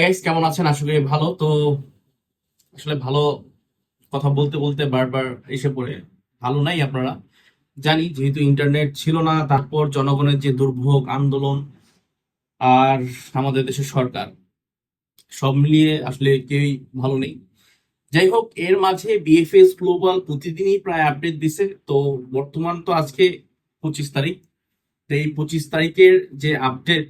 Hi guys কেমন আছেন? আশা করি ভালো। তো আসলে ভালো কথা বলতে বলতে বারবার এসে পড়ে। ভালো নাই আপনারা? জানি, যেহেতু ইন্টারনেট ছিল না, তারপর জনগণের যে দুর্ভোগ, আন্দোলন আর আমাদের দেশের সরকার, সব মিলিয়ে আসলে কেউই ভালো নেই। যাই হোক, এর মাঝে বিএফএস গ্লোবাল প্রতিদিনই প্রায় আপডেট দিছে। তো বর্তমান তো আজকে পঁচিশ তারিখ। তো এই পঁচিশ তারিখের যে আপডেট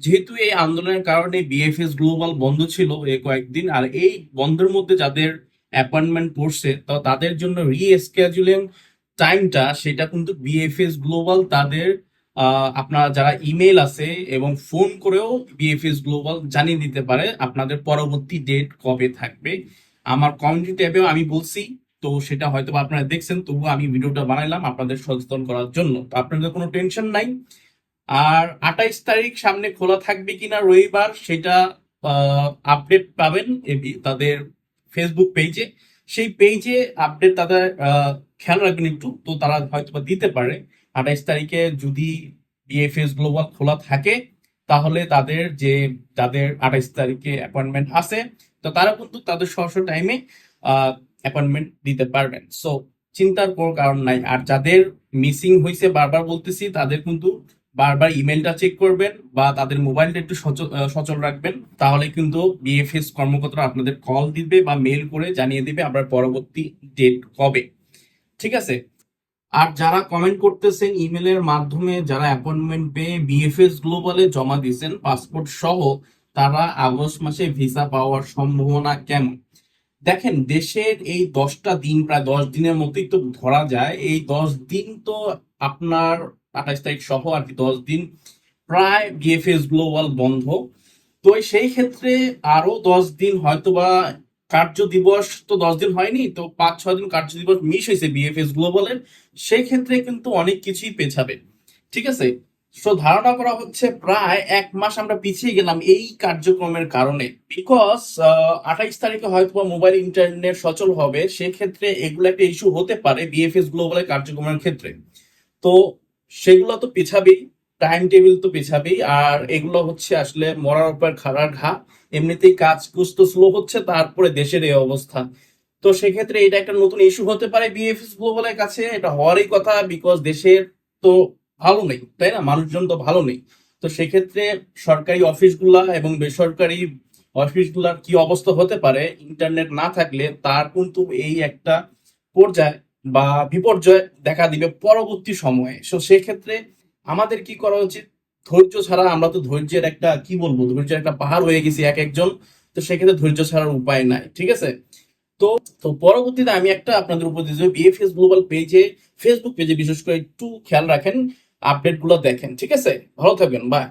যেহেতু এই আন্দোলনের কারণে বিএফএস গ্লোবাল বন্ধ ছিল এই কয়েকদিন, আর এই বন্ধের মধ্যে যাদের অ্যাপয়েন্টমেন্ট পড়ছে তো তাদের জন্য রিস্কেজুলিং টাইমটা সেটা কিন্তু বিএফএস গ্লোবাল তাদের আপনার যারা ইমেল আছে এবং ফোন করেও বিএফএস গ্লোবাল জানিয়ে দিতে পারে আপনাদের পরবর্তী ডেট কবে থাকবে। আমার কমিউনিটি ট্যাবেও আমি বলছি, তো সেটা হয়তো আপনারা দেখছেন, তবুও আমি ভিডিওটা বানাইলাম আপনাদের সচেতন করার জন্য। তো আপনাদের কোনো টেনশন নাই। আর আঠাইশ তারিখ সামনে খোলা থাকবে কিনা রবিবার সেটা আপডেট পাবেন তাদের ফেসবুক পেজে সেই পেজে আপডেট তাদের খেয়াল রাখবেন একটু, তো তারা হয়তো বা দিতে পারে। আঠাইশ তারিখে যদি বিএফএস গ্লোবাল খোলা থাকে, তাহলে তাদের যে, যাদের আঠাইশ তারিখে অ্যাপয়েন্টমেন্ট আছে, তো তারা কিন্তু তাদের স্ব টাইমে অ্যাপয়েন্টমেন্ট দিতে পারবেন। সো চিন্তার কোনো কারণ নাই। আর যাদের মিসিং হয়েছে বারবার বলতেছি, তাদের কিন্তু বারবার ইমেলটা চেক করবেন বা তাদের মোবাইলটা একটু সচ- সচল রাখবেন। তাহলে কিন্তু বিএফএস কর্মকর্তারা আপনাদের কল দিবে বা মেল করে জানিয়ে দিবে আপনার পরবর্তী ডেট কবে। ঠিক আছে? আর যারা কমেন্ট করতেছেন ইমেলের মাধ্যমে, যারা অ্যাপয়েন্টমেন্ট পেয়ে বিএফএস গ্লোবালে জমা দিয়েছেন পাসপোর্ট সহ, তারা আগস্ট মাসে ভিসা পাওয়ার সম্ভাবনা কেমন? দেখেন, দেশের এই দশটা দিন, প্রায় দশ দিনের মতোই তো ধরা যায়। এই দশ দিন তো আপনার আঠাশ তারিখ সহ আর কি দশ দিন প্রায় বিএফএস গ্লোবাল বন্ধ। তো সেই ক্ষেত্রে আরও দশ দিন হয়তোবা কার্য দিবস তো দশ দিন হয়নি, তো পাঁচ, ছয় দিন কার্য দিবস মিস হয়েছে বিএফএস গ্লোবালের। সেই ক্ষেত্রে কিন্তু অনেক কিছুই পেছাবে। ঠিক আছে? সো ধারণা করা হচ্ছে প্রায় এক মাস আমরা পিছিয়ে গেলাম এই কার্যক্রমের কারণে। বিকজ আঠাইশ তারিখে হয়তো মোবাইল ইন্টারনেট সচল হবে, সেক্ষেত্রে এগুলো একটা ইস্যু হতে পারে বিএফএস গ্লোবালের কার্যক্রমের ক্ষেত্রে। তো, সেগুলো তো পিছাবেই টাইম টেবিল তো পিছাবেই, আর এগুলো হচ্ছে আসলে মরার উপর খাড়ার ঘা। এমনিতেই কাজ কুছ তো স্লো হচ্ছে, তারপরে দেশের এই অবস্থা। তো, সেক্ষেত্রে এটা একটা নতুন ইস্যু হতে পারে বিএফএস গ্লোবালের কাছে, এটা হওয়ারই কথা বিকজ দেশের তো ভালো নেই, তাই না? মানুষজন তো ভালো নেই। তো সেক্ষেত্রে সরকারি অফিসগুলা এবং বেসরকারি অফিসগুলার কি অবস্থা হতে পারে? ইন্টারনেট না থাকলে তার কিন্তু এই একটা পর্যায় বা বিপর্যয় দেখা দিবে পরবর্তী সময়ে। তো সেক্ষেত্রে আমাদের কি করা উচিত? ধৈর্য ছাড়া আমরা তো ধৈর্যের একটা, কি বলব? ধৈর্যের একটা পাহাড় হয়ে গেছি এক একজন। তো সেক্ষেত্রে ধৈর্য ছাড়ার উপায় নাই, ঠিক আছে? তো তো পরবর্তীতে আমি একটা আপনাদের উপর দিয়ে বিএফএস গ্লোবাল পেজে ফেসবুক পেজে বিশেষ করে একটু খেয়াল রাখেন। আপডেটগুলো দেখেন ঠিক আছে? ভালো থাকবেন বাই